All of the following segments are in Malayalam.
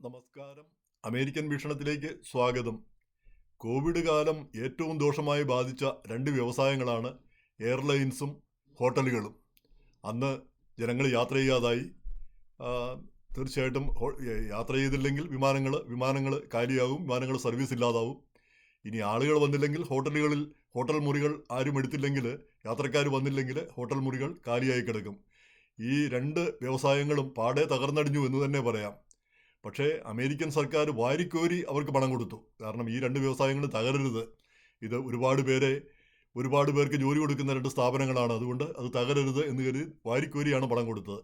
നമസ്കാരം. അമേരിക്കൻ വീക്ഷണത്തിലേക്ക് സ്വാഗതം. കോവിഡ് കാലം ഏറ്റവും ദോഷമായി ബാധിച്ച രണ്ട് വ്യവസായങ്ങളാണ് എയർലൈൻസും ഹോട്ടലുകളും. അന്ന് ജനങ്ങൾ യാത്ര ചെയ്യാതായി. തീർച്ചയായിട്ടും യാത്ര ചെയ്തില്ലെങ്കിൽ വിമാനങ്ങൾ വിമാനങ്ങൾ കാലിയാകും വിമാനങ്ങൾ സർവീസ് ഇല്ലാതാവും. ഇനി ആളുകൾ വന്നില്ലെങ്കിൽ ഹോട്ടലുകളിൽ ഹോട്ടൽ മുറികൾ ആരും എടുത്തില്ലെങ്കിൽ യാത്രക്കാർ വന്നില്ലെങ്കിൽ ഹോട്ടൽ മുറികൾ കാലിയായി കിടക്കും. ഈ രണ്ട് വ്യവസായങ്ങളും പാടെ തകർന്നടിഞ്ഞു എന്ന് തന്നെ പറയാം. പക്ഷേ അമേരിക്കൻ സർക്കാർ വാരിക്കോരി അവർക്ക് പണം കൊടുത്തു. കാരണം ഈ രണ്ട് വ്യവസായങ്ങൾ തകരരുത്. ഇത് ഒരുപാട് പേരെ ഒരുപാട് പേർക്ക് ജോലി കൊടുക്കുന്ന രണ്ട് സ്ഥാപനങ്ങളാണ്. അതുകൊണ്ട് അത് തകരരുത് എന്ന് കരുതി വാരിക്കോരിയാണ് പണം കൊടുത്തത്.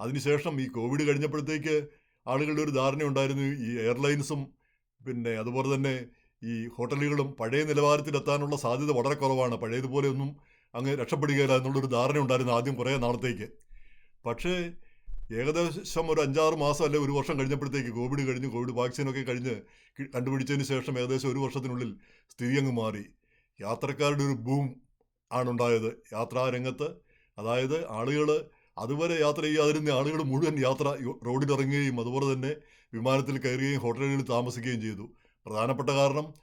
അതിനുശേഷം ഈ കോവിഡ് കഴിഞ്ഞപ്പോഴത്തേക്ക് ആളുകളുടെ ഒരു ധാരണ ഉണ്ടായിരുന്നു. ഈ എയർലൈൻസും പിന്നെ അതുപോലെ തന്നെ ഈ ഹോട്ടലുകളും പഴയ നിലവാരത്തിലെത്താനുള്ള സാധ്യത വളരെ കുറവാണ്. പഴയതുപോലെ ഒന്നും അങ്ങ് രക്ഷപ്പെടുകയില്ല എന്നുള്ളൊരു ധാരണ ഉണ്ടായിരുന്നു ആദ്യം കുറേ നാളത്തേക്ക്. പക്ഷേ ഏകദേശം ഒരു അഞ്ചാറ് മാസം അല്ലെ ഒരു വർഷം കഴിഞ്ഞപ്പോഴത്തേക്ക് കോവിഡ് കഴിഞ്ഞ് കോവിഡ് വാക്സിനൊക്കെ കഴിഞ്ഞ് കണ്ടുപിടിച്ചതിന് ശേഷം ഏകദേശം ഒരു വർഷത്തിനുള്ളിൽ സ്ഥിതി അങ്ങ് മാറി. യാത്രക്കാരുടെ ഒരു ബൂം ആണുണ്ടായത്. യാത്രാ രംഗത്ത്. അതായത് ആളുകൾ അതുവരെ യാത്ര ചെയ്യാതിരുന്ന ആളുകൾ മുഴുവൻ യാത്ര റോഡിലിറങ്ങുകയും അതുപോലെ തന്നെ വിമാനത്തിൽ കയറുകയും ഹോട്ടലുകളിൽ താമസിക്കുകയും ചെയ്തു. പ്രധാനപ്പെട്ട കാരണം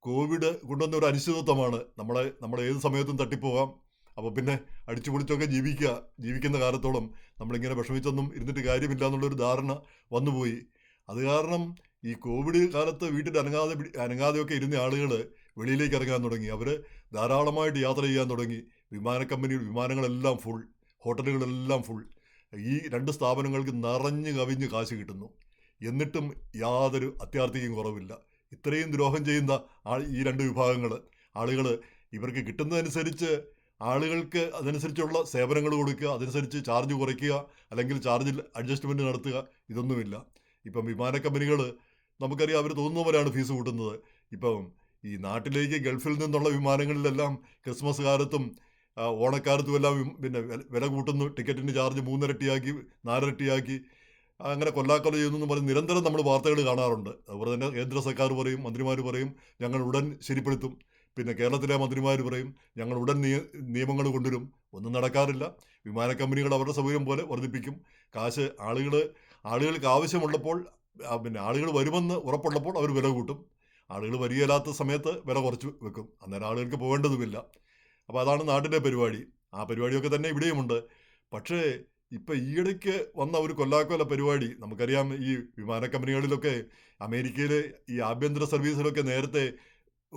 കോവിഡ് കൊണ്ടുവന്ന ഒരു അനിശ്ചിതത്വമാണ്. നമ്മളെ നമ്മളെ ഏത് സമയത്തും തട്ടിപ്പോകാം. അപ്പോൾ പിന്നെ അടിച്ചു പൊളിച്ചൊക്കെ ജീവിക്കുക ജീവിക്കുന്ന കാലത്തോളം നമ്മളിങ്ങനെ വിഷമിച്ചൊന്നും ഇരുന്നിട്ട് കാര്യമില്ല എന്നുള്ളൊരു ധാരണ വന്നുപോയി. അത് കാരണം ഈ കോവിഡ് കാലത്ത് വീട്ടിൽ അനങ്ങാതെ അനങ്ങാതെയൊക്കെ ഇരുന്ന ആളുകൾ വെളിയിലേക്ക് ഇറങ്ങാൻ തുടങ്ങി. അവർ ധാരാളമായിട്ട് യാത്ര ചെയ്യാൻ തുടങ്ങി. വിമാന കമ്പനി വിമാനങ്ങളെല്ലാം ഫുൾ ഹോട്ടലുകളെല്ലാം ഫുൾ ഈ രണ്ട് സ്ഥാപനങ്ങൾക്ക് നിറഞ്ഞു കവിഞ്ഞ് കാശ് കിട്ടുന്നു. എന്നിട്ടും യാതൊരു അത്യാർത്ഥിക്കും കുറവില്ല. ഇത്രയും ദ്രോഹം ചെയ്യുന്ന ആൾ ഈ രണ്ട് വിഭാഗങ്ങൾ ആളുകൾ ഇവർക്ക് കിട്ടുന്നതനുസരിച്ച് ആളുകൾക്ക് അതനുസരിച്ചുള്ള സേവനങ്ങൾ കൊടുക്കുക അതനുസരിച്ച് ചാർജ് കുറയ്ക്കുക അല്ലെങ്കിൽ ചാർജിൽ അഡ്ജസ്റ്റ്മെന്റ് നടത്തുക ഇതൊന്നുമില്ല. ഇപ്പം വിമാന കമ്പനികൾ നമുക്കറിയാം അവർ തോന്നുന്ന പോലെയാണ് ഫീസ് കൂട്ടുന്നത്. ഇപ്പം ഈ നാട്ടിലേക്ക് ഗൾഫിൽ നിന്നുള്ള വിമാനങ്ങളിലെല്ലാം ക്രിസ്മസ് കാലത്തും ഓണക്കാലത്തും എല്ലാം പിന്നെ വില- കൂട്ടുന്നു. ടിക്കറ്റിന്റെ ചാർജ് മൂന്നിരട്ടിയാക്കി നാലിരട്ടിയാക്കി അങ്ങനെ കൊല്ലാക്കൊല ചെയ്യുന്നു പറഞ്ഞ് നിരന്തരം നമ്മൾ വാർത്തകൾ കാണാറുണ്ട്. അതുപോലെ തന്നെ കേന്ദ്ര സർക്കാർ പറയും മന്ത്രിമാർ പറയും ഞങ്ങൾ ഉടൻ ശരിപ്പെടുത്തും. പിന്നെ കേരളത്തിലെ മന്ത്രിമാർ പറയും ഞങ്ങൾ ഉടൻ നിയ നിയമങ്ങൾ കൊണ്ടുവരും. ഒന്നും നടക്കാറില്ല. വിമാന കമ്പനികൾ അവരുടെ സൗകര്യം പോലെ വർദ്ധിപ്പിക്കും. കാശ് ആളുകൾ ആളുകൾക്ക് ആവശ്യമുള്ളപ്പോൾ പിന്നെ ആളുകൾ വരുമെന്ന് ഉറപ്പുള്ളപ്പോൾ അവർ വില കൂട്ടും. ആളുകൾ വരികയില്ലാത്ത സമയത്ത് വില കുറച്ച് വെക്കും. അന്നേരം ആളുകൾക്ക് പോകേണ്ടതുമില്ല. അപ്പോൾ അതാണ് നാട്ടിലെ പരിപാടി. ആ പരിപാടിയൊക്കെ തന്നെ ഇവിടെയുമുണ്ട്. പക്ഷേ ഇപ്പം ഈയിടയ്ക്ക് വന്ന ഒരു കൊല്ലാക്കൊല പരിപാടി നമുക്കറിയാം ഈ വിമാന കമ്പനികളിലൊക്കെ അമേരിക്കയിൽ ഈ ആഭ്യന്തര സർവീസിലൊക്കെ നേരത്തെ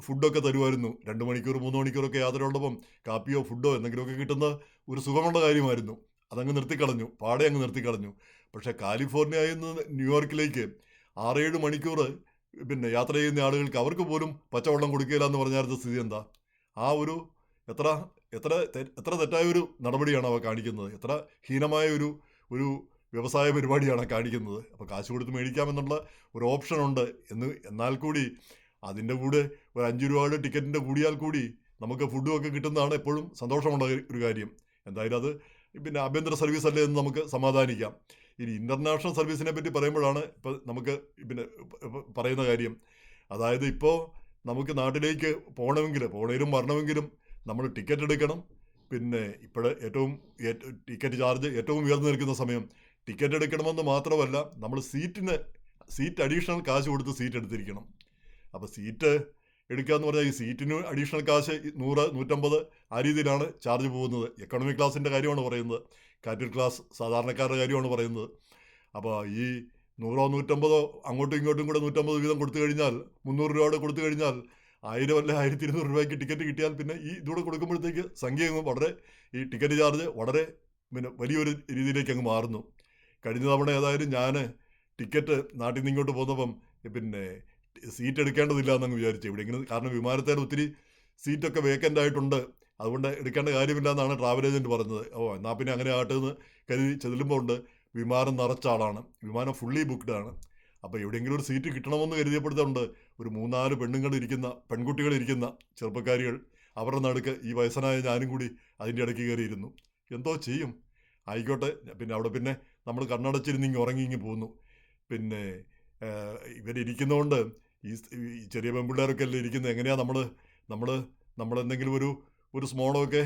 ഫുഡൊക്കെ തരുമായിരുന്നു. രണ്ട് മണിക്കൂർ മൂന്ന് മണിക്കൂറൊക്കെ യാത്രയുള്ളപ്പം കാപ്പിയോ ഫുഡോ എന്തെങ്കിലുമൊക്കെ കിട്ടുന്ന ഒരു സുഖമുള്ള കാര്യമായിരുന്നു. അതങ്ങ് നിർത്തിക്കളഞ്ഞു. പാടെ അങ്ങ് നിർത്തിക്കളഞ്ഞു. പക്ഷേ കാലിഫോർണിയയിൽ നിന്ന് ന്യൂയോർക്കിലേക്ക് ആറേഴ് മണിക്കൂർ പിന്നെ യാത്ര ചെയ്യുന്ന ആളുകൾക്ക് അവർക്ക് പോലും പച്ചവെള്ളം കൊടുക്കില്ല എന്ന് പറഞ്ഞായിരുന്ന സ്ഥിതി എന്താ? ആ ഒരു എത്ര എത്ര എത്ര തെറ്റായ ഒരു നടപടിയാണ് അവ കാണിക്കുന്നത്. എത്ര ഹീനമായ ഒരു ഒരു വ്യവസായ പരിപാടിയാണ് കാണിക്കുന്നത്. അപ്പോൾ കാശ് കൊടുത്ത് മേടിക്കാമെന്നുള്ള ഒരു ഓപ്ഷൻ ഉണ്ട് എന്ന് എന്നാൽ കൂടി അതിന്റെ കൂടെ ഒരു അഞ്ച് രൂപയുടെ ടിക്കറ്റിന്റെ കൂടിയാൽ കൂടി നമുക്ക് ഫുഡും ഒക്കെ കിട്ടുന്നതാണ് എപ്പോഴും സന്തോഷമുള്ള ഒരു കാര്യം. എന്തായാലും അത് പിന്നെ ആഭ്യന്തര സർവീസ് അല്ലേ എന്ന് നമുക്ക് സമാധാനിക്കാം. ഇനി ഇന്റർനാഷണൽ സർവീസിനെ പറ്റി പറയുമ്പോഴാണ് ഇപ്പോൾ നമുക്ക് പിന്നെ പറയുന്ന കാര്യം. അതായത് ഇപ്പോൾ നമുക്ക് നാട്ടിലേക്ക് പോകണമെങ്കിൽ പോണേലും വരണമെങ്കിലും നമ്മൾ ടിക്കറ്റ് എടുക്കണം. പിന്നെ ഇപ്പോൾ ഏറ്റവും ടിക്കറ്റ് ചാർജ് ഏറ്റവും ഉയർന്നു നിൽക്കുന്ന സമയം ടിക്കറ്റ് എടുക്കണമെന്ന് മാത്രമല്ല നമ്മൾ സീറ്റിന് സീറ്റ് അഡീഷണൽ കാശ് കൊടുത്ത് സീറ്റ് എടുത്തിരിക്കണം. അപ്പോൾ സീറ്റ് എടുക്കുക എന്ന് പറഞ്ഞാൽ ഈ സീറ്റിന് അഡീഷണൽ കാശ് നൂറ് നൂറ്റമ്പത് ആ രീതിയിലാണ് ചാർജ് പോകുന്നത്. എക്കണോമിക് ക്ലാസിന്റെ കാര്യമാണ് പറയുന്നത്. കാറ്റൽ ക്ലാസ് സാധാരണക്കാരുടെ കാര്യമാണ് പറയുന്നത്. അപ്പോൾ ഈ നൂറോ നൂറ്റമ്പതോ അങ്ങോട്ടും ഇങ്ങോട്ടും കൂടെ നൂറ്റമ്പത് വീതം കൊടുത്തു കഴിഞ്ഞാൽ മുന്നൂറ് രൂപയുടെ കൊടുത്തു കഴിഞ്ഞാൽ ആയിരം അല്ലെ ആയിരത്തി ഇരുന്നൂറ് രൂപയ്ക്ക് ടിക്കറ്റ് കിട്ടിയാൽ പിന്നെ ഈ ഇതൂടെ കൊടുക്കുമ്പോഴത്തേക്ക് സംഖ്യ വളരെ ഈ ടിക്കറ്റ് ചാർജ് വളരെ പിന്നെ വലിയൊരു രീതിയിലേക്ക് അങ്ങ് മാറുന്നു. കഴിഞ്ഞ തവണ ഏതായാലും ഞാൻ ടിക്കറ്റ് നാട്ടിൽ നിന്ന് ഇങ്ങോട്ട് പോന്നപ്പം പിന്നെ സീറ്റ് എടുക്കേണ്ടതില്ല എന്നങ്ങ് വിചാരിച്ചു. ഇവിടെ ഇങ്ങനെ കാരണം വിമാനത്തേൽ ഒത്തിരി സീറ്റൊക്കെ വേക്കന്റ് ആയിട്ടുണ്ട്. അതുകൊണ്ട് എടുക്കേണ്ട കാര്യമില്ല എന്നാണ് ട്രാവൽ ഏജന്റ് പറഞ്ഞത്. ഓ എന്നാൽ പിന്നെ അങ്ങനെ ആട്ടെ എന്ന് കരുതി ചെല്ലുമ്പോൾ ഉണ്ട്. വിമാനം നിറച്ച ആളാണ്. വിമാനം ഫുള്ളി ബുക്ക്ഡ് ആണ്. അപ്പോൾ എവിടെയെങ്കിലും ഒരു സീറ്റ് കിട്ടണമെന്ന് കരുതിയപ്പോഴത്തുണ്ട്. ഒരു മൂന്നാൽ പെണ്ണുങ്ങൾ ഇരിക്കുന്ന പെൺകുട്ടികൾ ഇരിക്കുന്ന ചെറുപ്പക്കാരികൾ. അവരുടെ നടുക്ക് ഈ വയസ്സനായ ഞാനും കൂടി അതിന്റെ ഇടയ്ക്ക് കയറിയിരുന്നു. എന്തോ ചെയ്യും. ആയിക്കോട്ടെ. പിന്നെ അവിടെ പിന്നെ നമ്മൾ കണ്ണടച്ചിരുന്ന് ഇങ്ങ് ഉറങ്ങി ഇങ്ങ് പോന്നു. പിന്നെ ഇവരിയ്ക്കുന്നതുകൊണ്ട് ഈ ചെറിയ പെൺപിള്ളേരൊക്കെ അല്ലേ ഇരിക്കുന്നത് എങ്ങനെയാ നമ്മൾ നമ്മൾ നമ്മളെന്തെങ്കിലും ഒരു ഒരു സ്മോളൊക്കെ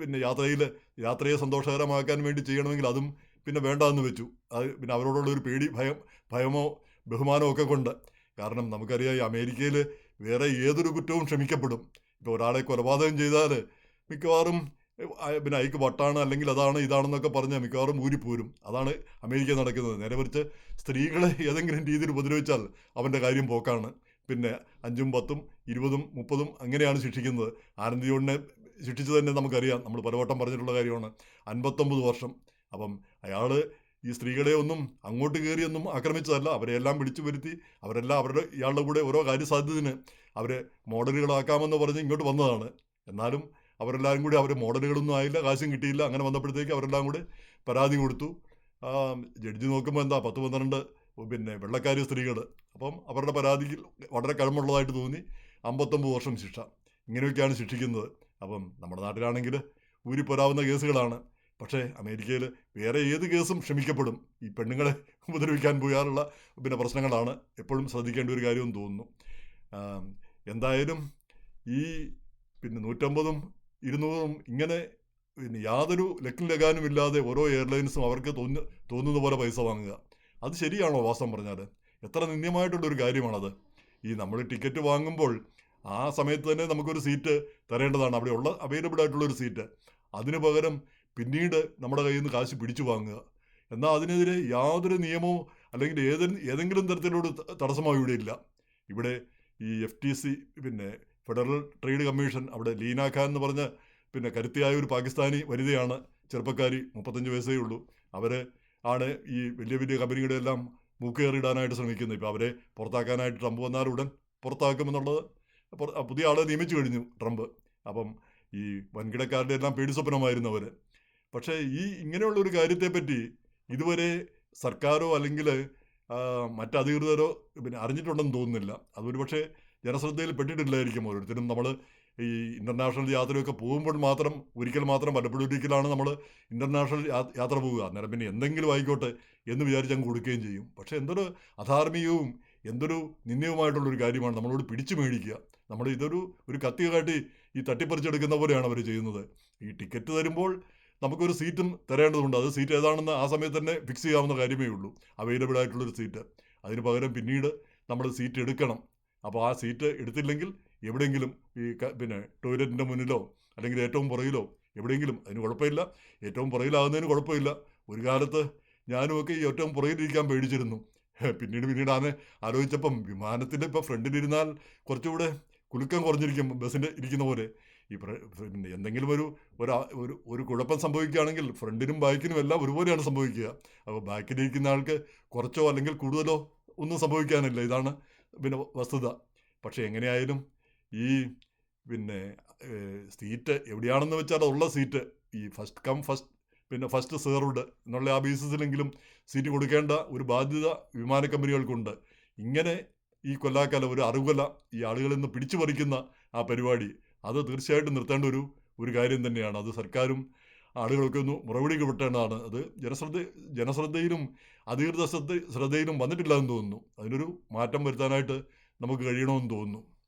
പിന്നെ യാത്രയിൽ യാത്രയെ സന്തോഷകരമാക്കാൻ വേണ്ടി ചെയ്യണമെങ്കിൽ അതും പിന്നെ വേണ്ടാന്ന് വെച്ചു. അത് പിന്നെ അവരോടുള്ള ഒരു പേടി ഭയം ഭയമോ ബഹുമാനമോ ഒക്കെ കൊണ്ട്. കാരണം നമുക്കറിയാം ഈ അമേരിക്കയിൽ വേറെ ഏതൊരു കുറ്റവും ക്ഷമിക്കപ്പെടും. ഇപ്പോൾ ഒരാളെ കൊലപാതകം ചെയ്താൽ മിക്കവാറും പിന്നെ അയക്ക് വട്ടാണ് അല്ലെങ്കിൽ അതാണ് ഇതാണെന്നൊക്കെ പറഞ്ഞ് മിക്കവാറും ഊരിപ്പോരും അതാണ് അമേരിക്ക നടക്കുന്നത്. നേരെ മറിച്ച് സ്ത്രീകളെ ഏതെങ്കിലും രീതിയിൽ ഉപദ്രവിച്ചാൽ അവന്റെ കാര്യം പോക്കാണ്. പിന്നെ അഞ്ചും പത്തും ഇരുപതും മുപ്പതും അങ്ങനെയാണ് ശിക്ഷിക്കുന്നത്. ആനന്ദിയോടിനെ ശിക്ഷിച്ചു തന്നെ നമുക്കറിയാം. നമ്മൾ പലവട്ടം പറഞ്ഞിട്ടുള്ള കാര്യമാണ്. അൻപത്തൊമ്പത് വർഷം. അപ്പം അയാൾ ഈ സ്ത്രീകളെ ഒന്നും അങ്ങോട്ട് കയറിയൊന്നും ആക്രമിച്ചതല്ല. അവരെല്ലാം വിളിച്ചു വരുത്തി. അവരെല്ലാം അവരുടെ ഇയാളുടെ കൂടെ ഓരോ കാര്യസാധ്യതന് അവരെ മോഡലുകളാക്കാമെന്ന് പറഞ്ഞ് ഇങ്ങോട്ട് വന്നതാണ്. എന്നാലും അവരെല്ലാവരും കൂടി അവർ മോഡലുകളൊന്നും ആയില്ല കാശും കിട്ടിയില്ല. അങ്ങനെ വന്നപ്പോഴത്തേക്ക് അവരെല്ലാം കൂടി പരാതി കൊടുത്തു. ജഡ്ജി നോക്കുമ്പോൾ എന്താ പത്ത് പന്ത്രണ്ട് പിന്നെ വെള്ളക്കാരി സ്ത്രീകൾ അപ്പം അവരുടെ പരാതി വളരെ കഴമുള്ളതായിട്ട് തോന്നി. അമ്പത്തൊമ്പത് വർഷം ശിക്ഷ. ഇങ്ങനെയൊക്കെയാണ് ശിക്ഷിക്കുന്നത്. അപ്പം നമ്മുടെ നാട്ടിലാണെങ്കിൽ ഊരിപ്പോരാവുന്ന കേസുകളാണ്. പക്ഷേ അമേരിക്കയിൽ വേറെ ഏത് കേസും ക്ഷമിക്കപ്പെടും. ഈ പെണ്ണുങ്ങളെ ഉപദ്രവിക്കാൻ പോയാറുള്ള പിന്നെ പ്രശ്നങ്ങളാണ് എപ്പോഴും ശ്രദ്ധിക്കേണ്ട ഒരു കാര്യമെന്ന് തോന്നുന്നു. എന്തായാലും ഈ പിന്നെ നൂറ്റമ്പതും ഇരുന്നൂറും ഇങ്ങനെ പിന്നെ യാതൊരു ലക്കും ലഗാനും ഇല്ലാതെ ഓരോ എയർലൈൻസും അവർക്ക് തോന്നു തോന്നുന്ന പോലെ പൈസ വാങ്ങുക. അത് ശരിയാണോ വാസ്തവം പറഞ്ഞാൽ എത്ര നിന്ദ്യമായിട്ടുള്ളൊരു കാര്യമാണത്. ഈ നമ്മൾ ടിക്കറ്റ് വാങ്ങുമ്പോൾ ആ സമയത്ത് തന്നെ നമുക്കൊരു സീറ്റ് തരേണ്ടതാണ്. അവിടെ ഉള്ള അവൈലബിൾ ആയിട്ടുള്ളൊരു സീറ്റ്. അതിന് പകരം പിന്നീട് നമ്മുടെ കയ്യിൽ നിന്ന് കാശ് പിടിച്ചു വാങ്ങുക. എന്നാൽ അതിനെതിരെ യാതൊരു നിയമവും അല്ലെങ്കിൽ ഏതെ ഏതെങ്കിലും തരത്തിലുള്ള ഇവിടെ ഇല്ല. ഇവിടെ ഈ എഫ് ടി സി പിന്നെ ഫെഡറൽ ട്രേഡ് കമ്മീഷൻ അവിടെ ലീന ഖാൻ എന്ന് പറഞ്ഞ പിന്നെ കരുത്തിയായ ഒരു പാകിസ്ഥാനി വനിതയാണ് ചെറുപ്പക്കാരി മുപ്പത്തഞ്ച് വയസ്സേ ഉള്ളൂ. അവർ ആണ് ഈ വലിയ വലിയ കമ്പനികളുടെ എല്ലാം മൂക്കേറിയിടാനായിട്ട് ശ്രമിക്കുന്നത്. ഇപ്പോൾ അവരെ പുറത്താക്കാനായിട്ട് ട്രംപ് വന്നാൽ ഉടൻ പുറത്താക്കുമെന്നുള്ളത് പുതിയ ആളെ നിയമിച്ചു കഴിഞ്ഞു ട്രംപ്. അപ്പം ഈ വൻകിടക്കാരുടെ എല്ലാം പേടി സ്വപ്നമായിരുന്നു അവർ പക്ഷേ ഈ ഇങ്ങനെയുള്ള ഒരു കാര്യത്തെപ്പറ്റി ഇതുവരെ സർക്കാരോ അല്ലെങ്കിൽ മറ്റധികൃതരോ പിന്നെ അറിഞ്ഞിട്ടുണ്ടെന്ന് തോന്നുന്നില്ല. അതൊരു പക്ഷേ ജനശ്രദ്ധയിൽ പെട്ടിട്ടില്ലായിരിക്കും ഓരോരുത്തരും. നമ്മൾ ഈ ഇന്റർനാഷണൽ യാത്രയൊക്കെ പോകുമ്പോൾ മാത്രം ഒരിക്കൽ മാത്രം പലപ്പോഴും ഒരിക്കലാണ് നമ്മൾ ഇന്റർനാഷണൽ യാത്ര പോവുക അന്നേരം പിന്നെ എന്തെങ്കിലും ആയിക്കോട്ടെ എന്ന് വിചാരിച്ച് അങ്ങ് കൊടുക്കുകയും ചെയ്യും. പക്ഷേ എന്തൊരു അധാർമികവും എന്തൊരു നിന്ദ്യവുമായിട്ടുള്ളൊരു കാര്യമാണ് നമ്മളോട് പിടിച്ചു മേടിക്കുക. നമ്മൾ ഇതൊരു ഒരു കത്തി കാട്ടി ഈ തട്ടിപ്പറിച്ചെടുക്കുന്ന പോലെയാണ് അവർ ചെയ്യുന്നത്. ഈ ടിക്കറ്റ് തരുമ്പോൾ നമുക്കൊരു സീറ്റും തരേണ്ടതുണ്ട്. അത് സീറ്റ് ഏതാണെന്ന് ആ സമയത്ത് തന്നെ ഫിക്സ് ചെയ്യാവുന്ന കാര്യമേ ഉള്ളൂ. അവൈലബിൾ ആയിട്ടുള്ളൊരു സീറ്റ്. അതിന് പകരം പിന്നീട് നമ്മൾ സീറ്റ് എടുക്കണം. അപ്പോൾ ആ സീറ്റ് എടുത്തില്ലെങ്കിൽ എവിടെയെങ്കിലും ഈ പിന്നെ ടോയ്ലറ്റിന്റെ മുന്നിലോ അല്ലെങ്കിൽ ഏറ്റവും പുറകിലോ എവിടെയെങ്കിലും അതിന് കുഴപ്പമില്ല. ഏറ്റവും പുറകിലാകുന്നതിന് കുഴപ്പമില്ല. ഒരു കാലത്ത് ഞാനുമൊക്കെ ഈ ഏറ്റവും പുറകിലിരിക്കാൻ പേടിച്ചിരുന്നു. പിന്നീട് പിന്നീട് ആണ് ആലോചിച്ചപ്പം വിമാനത്തിന്റെ ഇപ്പോൾ ഫ്രണ്ടിലിരുന്നാൽ കുറച്ചുകൂടെ കുലുക്കം കുറഞ്ഞിരിക്കും ബസ്സിന്റെ ഇരിക്കുന്ന പോലെ. ഈ പിന്നെ എന്തെങ്കിലും ഒരു ഒരു ഒരു കുഴപ്പം സംഭവിക്കുകയാണെങ്കിൽ ഫ്രണ്ടിനും ബാക്കിനും എല്ലാം ഒരുപോലെയാണ് സംഭവിക്കുക. അപ്പോൾ ബാക്കിലിരിക്കുന്ന ആൾക്ക് കുറച്ചോ അല്ലെങ്കിൽ കൂടുതലോ ഒന്നും സംഭവിക്കാനില്ല. ഇതാണ് പിന്നെ വസ്തുത. പക്ഷേ എങ്ങനെയായാലും ഈ പിന്നെ സീറ്റ് എവിടെയാണെന്ന് വെച്ചാൽ ഉള്ള സീറ്റ് ഈ ഫസ്റ്റ് കം ഫസ്റ്റ് പിന്നെ ഫസ്റ്റ് സെർവ്ഡ് എന്നുള്ള ആ ബേസിസിലെങ്കിലും സീറ്റ് കൊടുക്കേണ്ട ഒരു ബാധ്യത വിമാന കമ്പനികൾക്കുണ്ട്. ഇങ്ങനെ ഈ കൊല്ലാക്കാലം ഒരു അറിവുകൊല ഈ ആളുകളിൽ നിന്ന് പിടിച്ചു പറിക്കുന്ന ആ പരിപാടി അത് തീർച്ചയായിട്ടും നിർത്തേണ്ട ഒരു ഒരു കാര്യം തന്നെയാണ്. അത് സർക്കാരും ആളുകളൊക്കെ ഒന്ന് മുറവിടിക്ക് വിട്ടേണ്ടതാണ്. അത് ജനശ്രദ്ധ ജനശ്രദ്ധയിലും അധികൃത ശ്രദ്ധ ശ്രദ്ധയിലും വന്നിട്ടില്ല എന്ന് തോന്നുന്നു. അതിനൊരു മാറ്റം വരുത്താനായിട്ട് നമുക്ക് കഴിയണമെന്ന് തോന്നുന്നു.